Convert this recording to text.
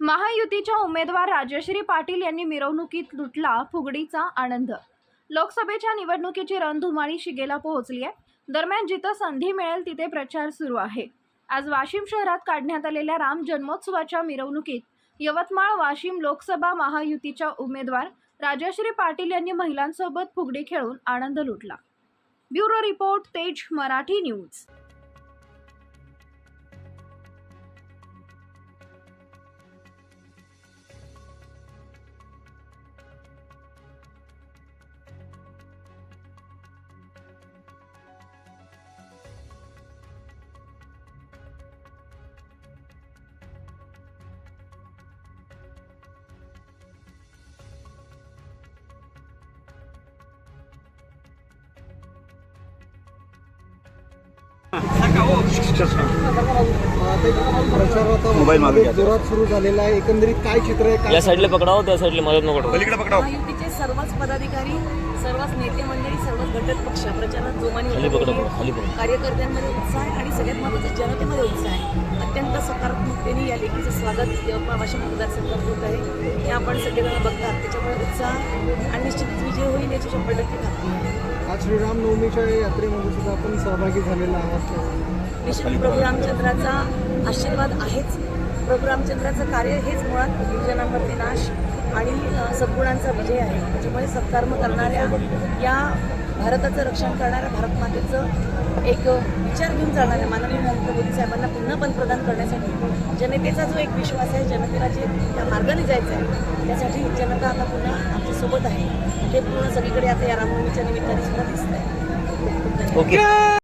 महायुतीच्या उमेदवार राजश्री पाटील यांनी मिरवणुकीत लुटला फुगडीचा आनंद. लोकसभेच्या निवडणुकीची रणधुमाळी शिगेला पोहोचली आहे. दरम्यान जिथं संधी मिळेल तिथे प्रचार सुरू आहे. आज वाशिम शहरात काढण्यात आलेल्या राम जन्मोत्सवाच्या मिरवणुकीत यवतमाळ वाशिम लोकसभा महायुतीच्या उमेदवार राजश्री पाटील यांनी महिलांसोबत फुगडी खेळून आनंद लुटला. ब्युरो रिपोर्ट तेज मराठी न्यूज. मोबाईल मागे घ्या. जोरात सुरू झालेला आहे. एकंदरीत काय चित्र आहे? काय या साईडला पकडावं त्या साईडला मदत नको पलीकडे पकडाव. महायुतीचे सर्वच पदाधिकारी सर्वच नेते मंडळी सर्वच घटक पक्ष प्रचारात जोमाने खाली उतरलेले पकडा आहेत. खाली पकडा. कार्यकर्त्यांमध्ये उत्साह आहे आणि सगळ्यात महत्त्वाचं जनतेमध्ये उत्साह आहे. अत्यंत सकारात्मकतेने या लेखीचं स्वागत यवतमाळ वाशिम मतदारसंघात होत आहे. हे आपण सगळेजण बघतात. त्याच्यामुळे उत्साह आणि निश्चितच विजय होईल याची शंभर टक्के खात्री. आज श्रीरामनवमीच्या यात्रेमध्ये सुद्धा आपण सहभागी झालेला आहात. निश्चित प्रभू रामचंद्राचा आशीर्वाद आहेच. प्रभू रामचंद्राचं कार्य हेच मुळात दुर्जनांवरती नाश आणि सद्गुणांचा विजय आहे. त्याच्यामुळे सत्कर्म करणाऱ्या या भारताचं रक्षण करणाऱ्या भारत मातेचं एक विचार घेऊन चालणाऱ्या माननीय नरेंद्र मोदी साहेबांना पुन्हा पंतप्रधान करण्यासाठी. जनतेचा जो एक विश्वास आहे जनतेला जे त्या मार्गाने जायचं आहे त्यासाठी जनता आता पुन्हा आमच्यासोबत आहे. ते पूर्ण सगळीकडे आता या रामनवमीच्या निमित्ताने सुद्धा दिसत आहे ओके.